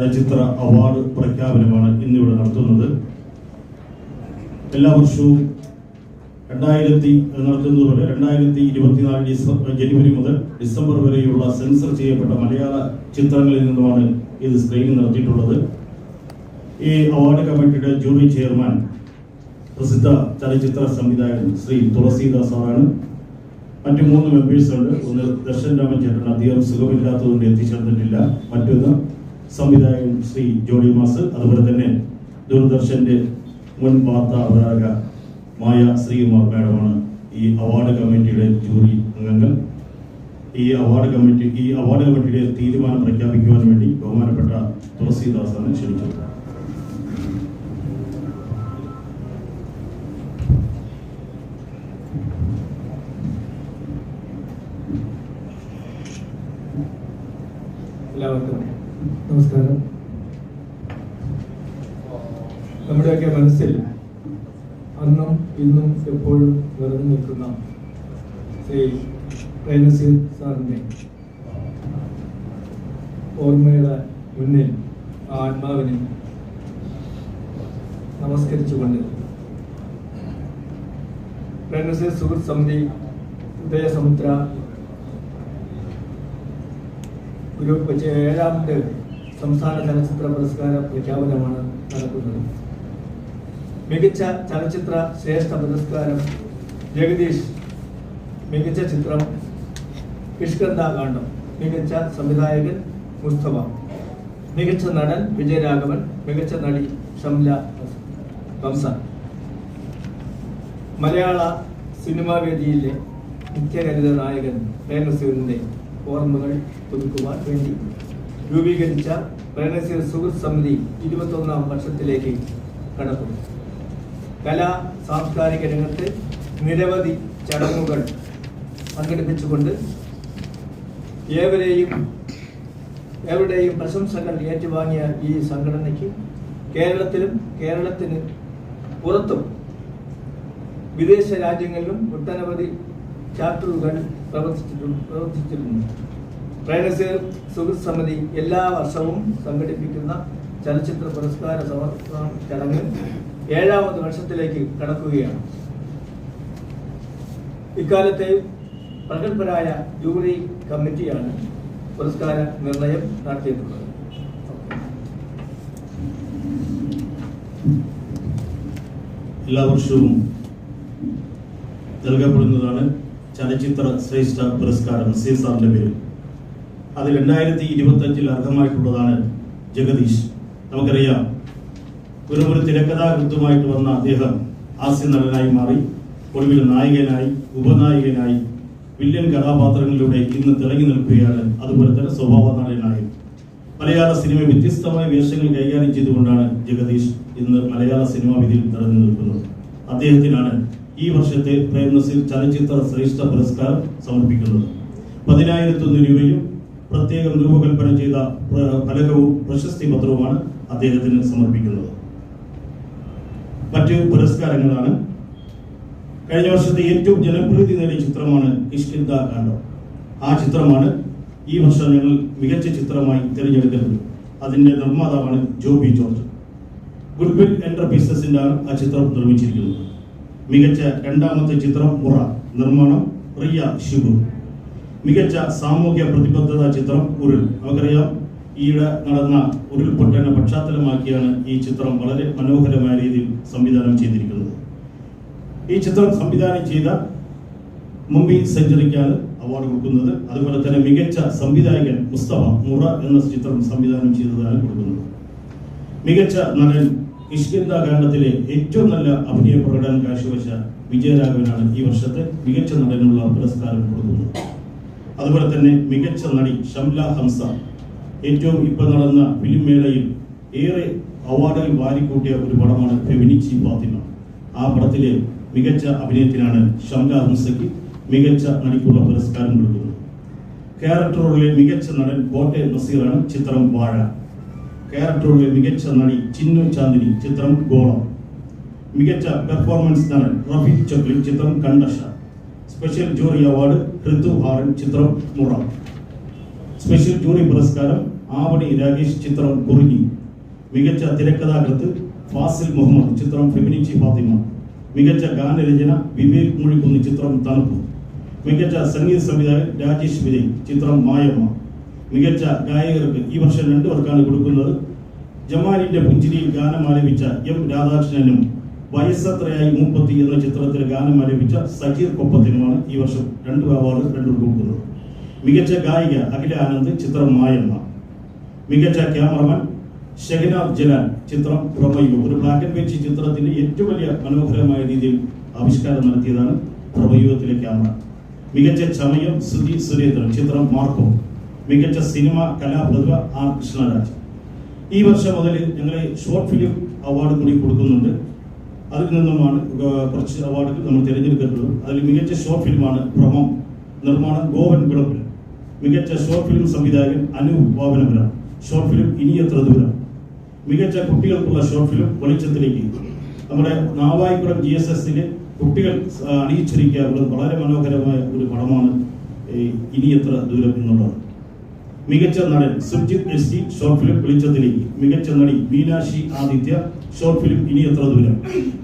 ചലച്ചിത്ര അവാർഡ് പ്രഖ്യാപനമാണ് ഇന്നിവിടെ നടത്തുന്നത്. എല്ലാ വർഷവും രണ്ടായിരത്തി നടത്തുന്നത് പോലെ രണ്ടായിരത്തി ഇരുപത്തിനാല് ഡിസംബർ ജനുവരി മുതൽ ഡിസംബർ വരെയുള്ള സെൻസർ ചെയ്യപ്പെട്ട മലയാള ചിത്രങ്ങളിൽ നിന്നുമാണ് ഇത് സ്ക്രീനിംഗ് നടത്തിയിട്ടുള്ളത്. ഈ അവാർഡ് കമ്മിറ്റിയുടെ ജൂറി ചെയർമാൻ പ്രസിദ്ധ ചലച്ചിത്ര സംവിധായകൻ ശ്രീ തുളസീദാസ് സാറാണ്. മറ്റു മൂന്ന് മെമ്പേഴ്സ് ഉണ്ട്. ഒന്ന് ദർശൻ രാമൻ ചേട്ടൻ അദ്ദേഹം സുഖമില്ലാത്തതുകൊണ്ട് എത്തിച്ചേർന്നിട്ടില്ല. മറ്റൊന്ന് സംവിധായകൻ ശ്രീ ജോളി മാസ് അതുപോലെ തന്നെ ദൂരദർശന്റെ മുൻ വാർത്താ അവതാരക മായ ശ്രീകുമാർ മാഡമാണ് ഈ അവാർഡ് കമ്മിറ്റിയുടെ ജൂറി അംഗങ്ങൾ. ഈ അവാർഡ് കമ്മിറ്റി ഈ അവാർഡ് കമ്മിറ്റിയുടെ തീരുമാനം പ്രഖ്യാപിക്കുവാൻ വേണ്ടി ബഹുമാനപ്പെട്ട തുളസിദാസാണ് ക്ഷണിച്ചത് നമസ്കാരം. നമ്മുടെയൊക്കെ മനസ്സിൽ അന്നും ഇന്നും എപ്പോഴും നിറഞ്ഞു നിൽക്കുന്ന ശ്രീ പ്രേമസി സാറിന്റെ ഓർമ്മയുടെ മുന്നിൽ ആ ആത്മാവിനെ നമസ്കരിച്ചുകൊണ്ട് പ്രേമസി സുഹൃത്ത് സമിതി ഉദയസമുദ്ര ഗ്രൂപ്പ് ഏഴാമത്തെ സംസ്ഥാന ചലച്ചിത്ര പുരസ്കാര പ്രഖ്യാപനമാണ് നടക്കുന്നത്. മികച്ച ചലച്ചിത്ര ശ്രേഷ്ഠ പുരസ്കാരം ജഗദീഷ്. മികച്ച ചിത്രം കിഷ്കന്ദ കാണ്ഡം മികച്ച സംവിധായകൻ മുസ്തഫ. മികച്ച നടൻ വിജയരാഘവൻ. മികച്ച നടി ഷംല വംസ മലയാള സിനിമാ വേദിയിലെ നിത്യഹരിത നായകൻ പ്രേമസൂരിന്റെ ഓർമ്മകൾ പുതുക്കുവാൻ വേണ്ടി രൂപീകരിച്ച പ്രേമസൂർ സുഹൃത്ത് സമിതി ഇരുപത്തൊന്നാം വർഷത്തിലേക്ക് കടക്കുന്നു. കലാ സാംസ്കാരിക രംഗത്ത് നിരവധി ചടങ്ങുകൾ സംഘടിപ്പിച്ചുകൊണ്ട് ഏവരെയും ഏവരുടെയും പ്രശംസകൾ ഏറ്റുവാങ്ങിയ ഈ സംഘടനയ്ക്ക് കേരളത്തിലും കേരളത്തിന് പുറത്തും വിദേശ രാജ്യങ്ങളിലും ഒട്ടനവധി ചാപ്റ്ററുകൾ പ്രവർത്തിച്ചിട്ടുണ്ട്. പ്രവർത്തിച്ചിരുന്നു പ്രേണസീർ സുഹൃത്ത് സമിതി എല്ലാ വർഷവും സംഘടിപ്പിക്കുന്ന ചലച്ചിത്ര പുരസ്കാര സമർപ്പണ ചടങ്ങ് ഏഴാമത് വർഷത്തിലേക്ക് കടക്കുകയാണ്. ഇക്കാലത്തെ പ്രഗത്ഭരായ ജൂറി കമ്മിറ്റിയാണ് പുരസ്കാര നിർണയം നടത്തിയിട്ടുള്ളത്. എല്ലാ വർഷവും നൽകപ്പെടുന്നതാണ് ചലച്ചിത്ര ശ്രേഷ്ഠ പുരസ്കാരം സി സാറിന്റെ പേരിൽ. അത് രണ്ടായിരത്തി ഇരുപത്തി അഞ്ചിൽ അർഹമായിട്ടുള്ളതാണ് ജഗദീഷ്. നമുക്കറിയാം ഒരു ഒരു തിരക്കഥാകൃത്തുമായിട്ട് വന്ന അദ്ദേഹം ഹാസ്യ നടനായി മാറി ഒടുവിൽ നായകനായി ഉപനായകനായി വില്യൻ കഥാപാത്രങ്ങളിലൂടെ ഇന്ന് തിളങ്ങി നിൽക്കുകയാണ്. അതുപോലെ തന്നെ സ്വഭാവ നടനായി. മലയാള സിനിമ വ്യത്യസ്തമായ വേഷങ്ങൾ കൈകാര്യം ചെയ്തുകൊണ്ടാണ് ജഗദീഷ് ഇന്ന് മലയാള സിനിമാ വിധിയിൽ നിറഞ്ഞു നിൽക്കുന്നത്. അദ്ദേഹത്തിനാണ് ഈ വർഷത്തെ പ്രേംനസീർ ചലച്ചിത്ര ശ്രേഷ്ഠ പുരസ്കാരം സമർപ്പിക്കുന്നത്. പതിനായിരത്തൊന്ന് രൂപയും പ്രത്യേകം രൂപകൽപ്പന ചെയ്ത ഫലകവും പ്രശസ്തി പത്രവുമാണ് അദ്ദേഹത്തിന് സമർപ്പിക്കുന്നത്. മറ്റ് പുരസ്കാരങ്ങളാണ്. കഴിഞ്ഞ വർഷത്തെ ഏറ്റവും ജനപ്രീതി നേടിയ ചിത്രമാണ് ഇഷ്കിന്ദ കാണ്ഡം ആ ചിത്രമാണ് ഈ വർഷം ഞങ്ങൾ മികച്ച ചിത്രമായി തിരഞ്ഞെടുക്കുന്നത്. അതിന്റെ നിർമ്മാതാവാണ് ജോബി ജോർജ്. ഗുഡ്വിൽ എന്റർപ്രൈസസിന്റെ ആ ചിത്രം നിർമ്മിച്ചിരിക്കുന്നത്. മികച്ച രണ്ടാമത്തെ ചിത്രം മുറ. നിർമ്മാണം റിയ ഷിബു മികച്ച സാമൂഹ്യ പ്രതിബദ്ധത ചിത്രം ഉരുൾ. നമുക്കറിയാം ഈയിടെ നടന്ന ഉരുൾപൊട്ടലിനെ പശ്ചാത്തലമാക്കിയാണ് ഈ ചിത്രം വളരെ മനോഹരമായ രീതിയിൽ സംവിധാനം ചെയ്തിരിക്കുന്നത്. ഈ ചിത്രം സംവിധാനം ചെയ്ത മുംബൈ സെഞ്ചുറിക്കാണ് അവാർഡ് കൊടുക്കുന്നത്. അതുപോലെ തന്നെ മികച്ച സംവിധായകൻ മുസ്തഫ മുറ എന്ന ചിത്രം സംവിധാനം ചെയ്തതാണ് കൊടുക്കുന്നത്. മികച്ച നടൻ ഇഷ്കിന്ദ കാണ്ഡത്തിലെ ഏറ്റവും നല്ല അഭിനയ പ്രകടനം കാഴ്ചവെച്ച വിജയരാഘവനാണ് ഈ വർഷത്തെ മികച്ച നടനുള്ള പുരസ്കാരം കൊടുക്കുന്നത്. അതുപോലെ തന്നെ മികച്ച നടി ഷംല ഹംസ ഏറ്റവും ഇപ്പോൾ നടന്ന ഫിലിം മേളയിൽ ഏറെ അവാർഡുകൾ വാരിക്കൂട്ടിയ ഒരു പടമാണ് ഫെമിനിച്ചി ഫാത്തിമ. ആ പടത്തിലെ മികച്ച അഭിനയത്തിനാണ് ഷംല ഹംസയ്ക്ക് മികച്ച നടിക്കുള്ള പുരസ്കാരം കൊടുക്കുന്നത് ക്യാരക്ടറുകളിലെ മികച്ച നടൻ കോട്ടയം നസീറാണ് ചിത്രം വാഴ. ക്യാരക്ടറുകളിലെ മികച്ച നടി ചിന്നു ചാന്ദിനി ചിത്രം ഗോളം. മികച്ച പെർഫോമൻസ് നടൻ റഫീഖ് ചക്രി ചിത്രം കണ്ടഷ സ്പെഷ്യൽ ജൂറി അവാർഡ് ഋതു ഹാറൻ ചിത്രം മുറ. സ്പെഷ്യൽ ജൂറി പുരസ്കാരം ആവണി രാകേഷ് ചിത്രം കുറുങ്ങി മികച്ച തിരക്കഥാകൃത്ത് ഫാസിൽ മുഹമ്മദ് ചിത്രം ഫെമിനിച്ചി ഫാത്തിമ. മികച്ച ഗാനരചന വിവേക് മുഴിക്കുന്ന് ചിത്രം തണുപ്പ്. മികച്ച സംഗീത സംവിധായകൻ രാജേഷ് വിജയ് ചിത്രം മായമ്മ. മികച്ച ഗായകർക്ക് ഈ വർഷം രണ്ടു പേർക്കാണ് കൊടുക്കുന്നത്. ജമാലിന്റെ പുഞ്ചിരിയിൽ ഗാനം ആലപിച്ച എം രാധാകൃഷ്ണനും വയസ്സത്രയായി മുപ്പത്തി എന്ന ചിത്രത്തിൽ ഗാനം ആലപിച്ച സജീർ കൊപ്പത്തിനുമാണ് ഈ വർഷം രണ്ട് അവാർഡ് രണ്ടു കൊടുക്കുന്നത്. മികച്ച ഗായിക അഖില ആനന്ദ് ചിത്രം മായമ്മ. മികച്ച ക്യാമറമാൻ ഷെഹനാദ് ജലാൽ ചിത്രം പ്രമയോ. ഒരു ബ്ലാക്ക് ആൻഡ് വൈറ്റ് ചിത്രത്തിന്റെ ഏറ്റവും വലിയ മനോഹരമായ രീതിയിൽ ആവിഷ്കാരം നടത്തിയതാണ് പ്രഭയുഗത്തിലെ ക്യാമറ. മികച്ച ചമയം സുധി സുരേന്ദ്രൻ ചിത്രം മാർക്കോ. മികച്ച സിനിമ കലാപ്രതിഭ ആർ കൃഷ്ണരാജ്. ഈ വർഷം മുതൽ ഞങ്ങളെ ഷോർട്ട് ഫിലിം അവാർഡ് കൂടി കൊടുക്കുന്നുണ്ട്. അതിൽ നിന്നുമാണ് കുറച്ച് അവാർഡുകൾ നമ്മൾ തിരഞ്ഞെടുത്തിട്ടുള്ളത് അതിൽ മികച്ച ഷോർട്ട് ഫിലിമാണ് ഭ്രമം. നിർമ്മാണം ഗോവൻ വിളപ്പിൽ മികച്ച ഷോർട്ട് ഫിലിം സംവിധായകൻ അനു വാവനപുരം ഷോർട്ട് ഫിലിം ഇനി എത്ര ദൂരം? മികച്ച കുട്ടികൾക്കുള്ള ഷോർട്ട് ഫിലിം വെളിച്ചത്തിലേക്ക്. നമ്മുടെ നാവായിക്കുളം ജി എസ് എസിന് കുട്ടികൾ അണിയിച്ചിരിക്കാറുള്ളത് വളരെ മനോഹരമായ ഒരു പടമാണ് ഇനി എത്ര ദൂരം എന്നുള്ളത്. മികച്ച നടൻ Sujith S C short film വെളിച്ചത്തിലേക്ക്. മികച്ച നടി മീനാക്ഷി ആദിത്യ ഷോർട്ട് ഫിലിം ഇനി എത്ര ദൂരം?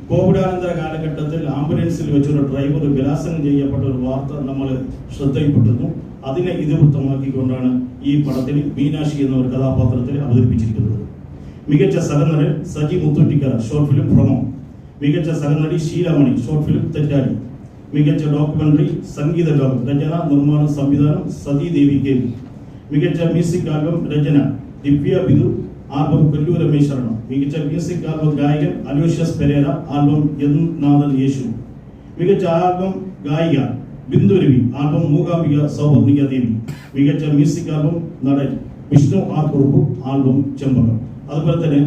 കോവിഡാനന്തര കാലഘട്ടത്തിൽ ആംബുലൻസിൽ വെച്ചൊരു ഡ്രൈവർ ബലാത്സംഗം ചെയ്യപ്പെട്ട ഒരു വാർത്ത നമ്മൾ ശ്രദ്ധയിൽപ്പെട്ടിരുന്നു അതിനെ ഇതിവൃത്തമാക്കിക്കൊണ്ടാണ് ഈ പടത്തിൽ മീനാക്ഷി എന്ന ഒരു കഥാപാത്രത്തിൽ അവതരിപ്പിച്ചിരിക്കുന്നത്. മികച്ച സഹനടൻ സജി മുത്തൂറ്റിക്കര ഷോർട്ട് ഫിലിം ഭ്രമം. മികച്ച സഹനടി ശീലമണി ഷോർട്ട് ഫിലിം തെറ്റാലി മികച്ച ഡോക്യുമെന്ററി സംഗീത ലോകം രചന നിർമ്മാണ സംവിധാനം സതീ ദേവി മികച്ച മ്യൂസിക് ആൽബം രചന ദിവ്യ ബിദു ആൽബം കൊല്ലു രമേശ് ശരണം. മികച്ച മ്യൂസിക് ആൽബം ഗായകൻ അലോഷ്യസ് പെരേര ആൽബം എന്നാഥൻ നാഥൻ യേശു. മികച്ച ആൽബം ഗായിക ബിന്ദുരവി ആൽബം മൂകാംബിക സൗപർണിക ദേവി. മികച്ച മ്യൂസിക് ആൽബം നടൻ വിഷ്ണു ആർ കുറുപ്പ് ആൽബം ചെമ്പകം. അതുപോലെ തന്നെ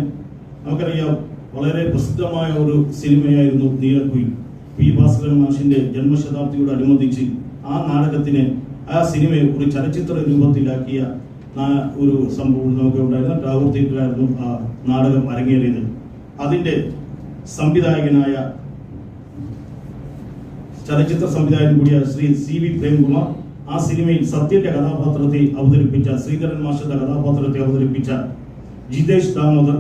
നമുക്കറിയാം വളരെ പ്രസിദ്ധമായ ഒരു സിനിമയായിരുന്നു നീലക്കുയിൽ പി ഭാസ്കരൻ മാഷിന്റെ ജന്മശതാബ്ദിയോടനുബന്ധിച്ച് ആ നാടകത്തിന് ആ സിനിമയെ ഒരു ചലച്ചിത്ര രൂപത്തിലാക്കിയ ഒരു സംഭവം നമുക്ക് ഉണ്ടായിരുന്ന. ടാഗോർ തിയേറ്ററിലായിരുന്നു ആ നാടകം അരങ്ങേറിയത്. അതിന്റെ സംവിധായകനായ ചലച്ചിത്ര സംവിധായകൻ കൂടിയ ശ്രീ സി വി പ്രേംകുമാർ ആ സിനിമയിൽ സത്യന്റെ കഥാപാത്രത്തെ അവതരിപ്പിച്ച ശ്രീധരൻ മാഷന്റെ കഥാപാത്രത്തെ അവതരിപ്പിച്ച ജിതേഷ് ദാമോദർ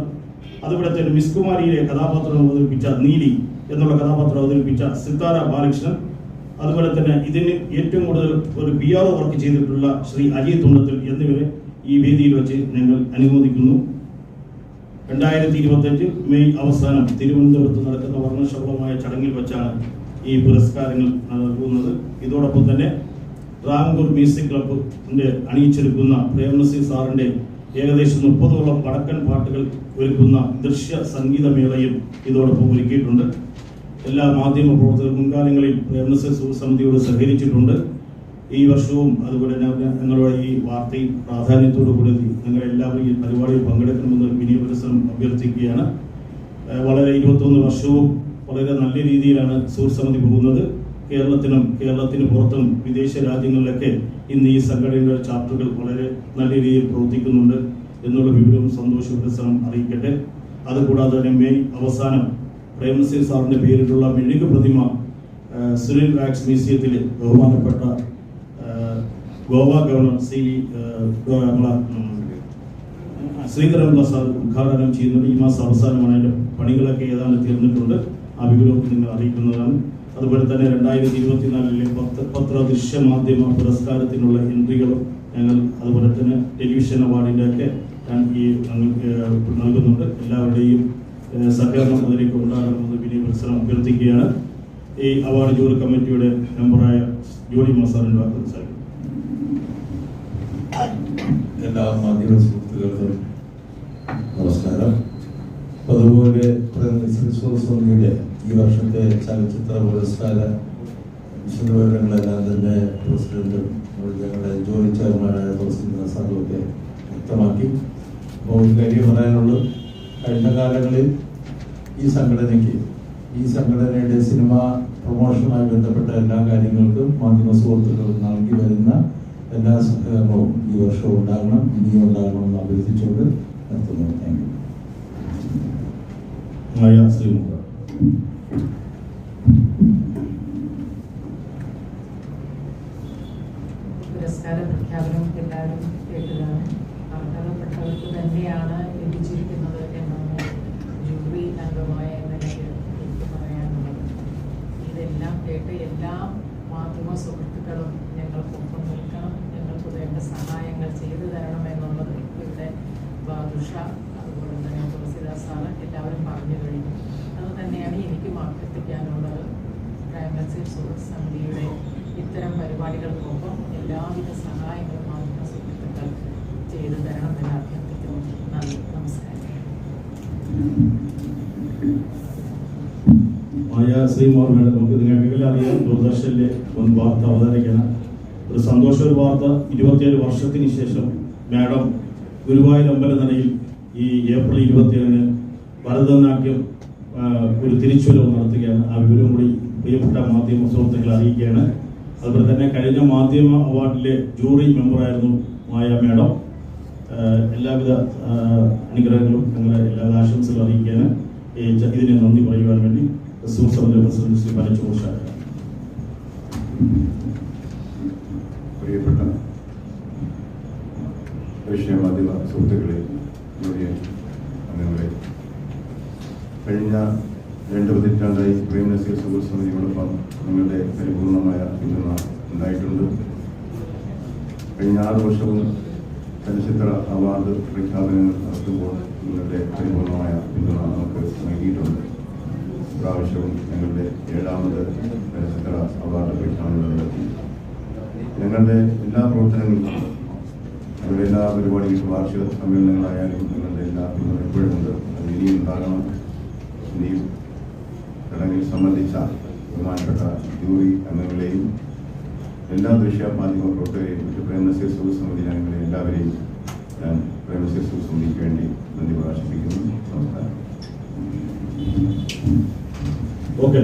അതുപോലെ തന്നെ മിസ് കുമാരിയിലെ കഥാപാത്രം അവതരിപ്പിച്ച നീലി എന്നുള്ള കഥാപാത്രം അവതരിപ്പിച്ച സിത്താര ബാലകൃഷ്ണൻ അതുപോലെ തന്നെ ഇതിന് ഏറ്റവും കൂടുതൽ ഒരു പി ആർ വർക്ക് ചെയ്തിട്ടുള്ള ശ്രീ അജയ് തുണ്ടത്തിൽ എന്നിവരെ ഈ വേദിയിൽ വെച്ച് ഞങ്ങൾ അനുമോദിക്കുന്നു. രണ്ടായിരത്തി ഇരുപത്തഞ്ച് മെയ് അവസാനം തിരുവനന്തപുരത്ത് നടക്കുന്ന വർണശബളമായ ചടങ്ങിൽ വെച്ചാണ് ഈ പുരസ്കാരങ്ങൾ നൽകുന്നത്. ഇതോടൊപ്പം തന്നെ റാംകൂർ മ്യൂസിക് ക്ലബിന്റെ അണിയിച്ചെടുക്കുന്ന പ്രേംനസീർ സാറിന്റെ ഏകദേശം മുപ്പതോളം വടക്കൻ പാട്ടുകൾ ഒരുക്കുന്ന ദൃശ്യ സംഗീതമേളയും ഇതോടൊപ്പം ഒരുക്കിയിട്ടുണ്ട്. എല്ലാ മാധ്യമ പ്രവർത്തകർ മുൻകാലങ്ങളിൽ പ്രേംനസീർ സമിതിയോട് സഹകരിച്ചിട്ടുണ്ട്. ഈ വർഷവും അതുപോലെ തന്നെ ഞങ്ങളുടെ ഈ വാർത്തയും പ്രാധാന്യത്തോടു കൂടി നിങ്ങൾ എല്ലാവരും ഈ പരിപാടിയിൽ പങ്കെടുക്കണമെന്ന് വിനയപരിസരം അഭ്യർത്ഥിക്കുകയാണ്. ഏഹ് വളരെ ഇരുപത്തൊന്ന് വർഷവും വളരെ നല്ല രീതിയിലാണ് സൂർ സമിതി പോകുന്നത്. കേരളത്തിനും കേരളത്തിന് പുറത്തും വിദേശ രാജ്യങ്ങളിലൊക്കെ ഇന്ന് ഈ സംഘടനയുടെ ചാപ്റ്ററുകൾ വളരെ നല്ല രീതിയിൽ പ്രവർത്തിക്കുന്നുണ്ട് എന്നുള്ള വിവരവും സന്തോഷ വികസനം അറിയിക്കട്ടെ. അതുകൂടാതെ തന്നെ മെയ് അവസാനം പ്രേമസിംഗ് സാറിന്റെ പേരിലുള്ള മെഴുകു പ്രതിമ സുനിൽ വാക്സ് മ്യൂസിയത്തിൽ ബഹുമാനപ്പെട്ട ഗോവ ഗവർണർ ശ്രീ നമ്മളെ, ശ്രീധരൻ ഉദ്ഘാടനം ചെയ്യുന്നത് ഈ മാസം അവസാനമാണ് അതിന്റെ പണികളൊക്കെ ഏതാണ്ട് തീർന്നിട്ടുണ്ട്. ആ വിവരം നിങ്ങൾ അറിയിക്കുന്നതാണ്. അതുപോലെ തന്നെ രണ്ടായിരത്തി ഇരുപത്തിനാലിലെ പത്ര പത്ര ദൃശ്യ മാധ്യമ പുരസ്കാരത്തിനുള്ള എൻട്രികളും ഞങ്ങൾ അതുപോലെ തന്നെ ടെലിവിഷൻ അവാർഡിന്റെ ഒക്കെ ഈ ഞങ്ങൾക്ക് നൽകുന്നുണ്ട്. എല്ലാവരുടെയും സഹകരണം അതിലേക്ക് ഉണ്ടാകണമെന്ന് വിനീ മത്സരം അഭ്യർത്ഥിക്കുകയാണ്. ഈ അവാർഡ് ജൂറി കമ്മിറ്റിയുടെ മെമ്പറായ ജോഡി മസാറിന്റെ വാക്ക് എല്ലാ മാധ്യമ സുഹൃത്തുക്കൾക്കും നമസ്കാരം. അതുപോലെ സ്വാമിയുടെ ഈ വർഷത്തെ ചലച്ചിത്ര പുരസ്കാര വിശദവിവരങ്ങളെല്ലാം തന്നെ പ്രസിഡന്റും ഞങ്ങളുടെ ജോലി ചെയർമാനായ പ്രസിഡന്റ് സാറുമൊക്കെ വ്യക്തമാക്കി. അപ്പോൾ കാര്യം പറയാനുള്ളത് കഴിഞ്ഞ കാലങ്ങളിൽ ഈ സംഘടനയ്ക്ക് ഈ സംഘടനയുടെ സിനിമ പ്രൊമോഷനുമായി ബന്ധപ്പെട്ട എല്ലാ കാര്യങ്ങൾക്കും മാധ്യമ സുഹൃത്തുക്കൾ നൽകി വരുന്ന എല്ലാ സഹകരണവും ഈ വർഷം ഉണ്ടാകണം ഇനിയും ഉണ്ടാകണം എന്ന് അഭ്യർത്ഥിച്ചുകൊണ്ട് നിർത്തുന്നു താങ്ക് യു ശ്രീമുഖ പുരസ്കാര പ്രഖ്യാപനം എല്ലാവരും കേട്ടതാണ് അർഹതപ്പെട്ടവർക്ക് തന്നെയാണ് ലഭിച്ചിരിക്കുന്നത് എന്നാണ് ജൂറി അംഗമായ നിലയിൽ എനിക്ക് പറയാനുള്ളത് ഇതെല്ലാം കേട്ട് എല്ലാ മാധ്യമ സുഹൃത്തുക്കളും ഞങ്ങൾക്കൊപ്പം നിൽക്കണം ഞങ്ങൾക്ക് വേണ്ട സഹായങ്ങൾ ചെയ്തു തരണം എന്നുള്ളത് ഇവിടെ ബാദുഷ അതുപോലെ തന്നെ തുളസിദാസ് സാറ് എല്ലാവരും പറഞ്ഞു കഴിഞ്ഞു അത് തന്നെയാണ് എനിക്കും അഭ്യർത്ഥിക്കാനുള്ളത് സുഹൃത്ത് സമിതിയുടെ ഇത്തരം പരിപാടികൾക്കൊപ്പം എല്ലാവിധ സഹായങ്ങളും മാധ്യമ സുഹൃത്തുക്കൾ ചെയ്തു തരണമെന്ന് അഭ്യർത്ഥിക്കുന്നു. നന്ദി. നമസ്കാരം. മായ മുൻ വാർത്ത അവതരിക്കണം ഒരു സന്തോഷ ഒരു വാർത്ത. ഇരുപത്തിയേഴ് വർഷത്തിന് ശേഷം മാഡം ഗുരുവായൂർ അമ്പലനടയിൽ ഈ ഏപ്രിൽ ഇരുപത്തിയേഴിന് ഭരതനാട്യം ഒരു തിരിച്ചുവരവ് നടത്തുകയാണ്. ആ വിവരം കൂടി പ്രിയപ്പെട്ട മാധ്യമ സുഹൃത്തുക്കളെ അറിയിക്കുകയാണ്. അതുപോലെ തന്നെ കഴിഞ്ഞ മാധ്യമ അവാർഡിലെ ജൂറി മെമ്പറായിരുന്നു മായ മേഡം. എല്ലാവിധ അനുഗ്രഹങ്ങളും ഞങ്ങളെ എല്ലാവിധ ആശംസകളും അറിയിക്കുകയാണ്. ഇതിനെ നന്ദി പറയുവാൻ വേണ്ടി തൃശ്ശൂർ സമിതി പ്രസിഡന്റ് ശ്രീ ഷാജഹാൻ പ്രിയപ്പെട്ട ദേശീയ മാധ്യമ സുഹൃത്തുക്കളെ യൂണിയൻ അംഗങ്ങളെ കഴിഞ്ഞ രണ്ട് പതിറ്റാണ്ടായി പ്രേം നസീർ സമിതിയോടൊപ്പം നിങ്ങളുടെ പരിപൂർണമായ പിന്തുണ ഉണ്ടായിട്ടുണ്ട്. കഴിഞ്ഞ ആറ് വർഷവും ചലച്ചിത്ര അവാർഡ് പ്രഖ്യാപനങ്ങൾ നടത്തുമ്പോൾ നിങ്ങളുടെ പരിപൂർണമായ പിന്തുണ നമുക്ക് നൽകിയിട്ടുണ്ട്. പ്രാവശ്യവും ഞങ്ങളുടെ ഏഴാമത് ചലച്ചിത്ര അവാർഡ് പ്രഖ്യാപനം നടത്തി. ഞങ്ങളുടെ എല്ലാ പ്രവർത്തനങ്ങളും ഞങ്ങളുടെ എല്ലാ പരിപാടികളും വാർഷിക സമ്മേളനങ്ങളായാലും ഞങ്ങളുടെ എല്ലാ പിന്തുണ എപ്പോഴും ഉണ്ട്. അത് ഇനിയും ഉണ്ടാകണം. ഇനിയും ചടങ്ങിൽ സംബന്ധിച്ച ബഹുമാനപ്പെട്ട ജൂറി അംഗങ്ങളെയും എല്ലാ ദൃശ്യ മാധ്യമ പ്രവർത്തകരെയും മറ്റ് പ്രേമനസീർ സുഖസമിതി അംഗങ്ങളെ എല്ലാവരെയും ഞാൻ പ്രേമനസീർ സുഖസമിതിക്ക് വേണ്ടി നന്ദി പ്രകാശിപ്പിക്കുന്നു. നമസ്കാരം. ഓക്കെ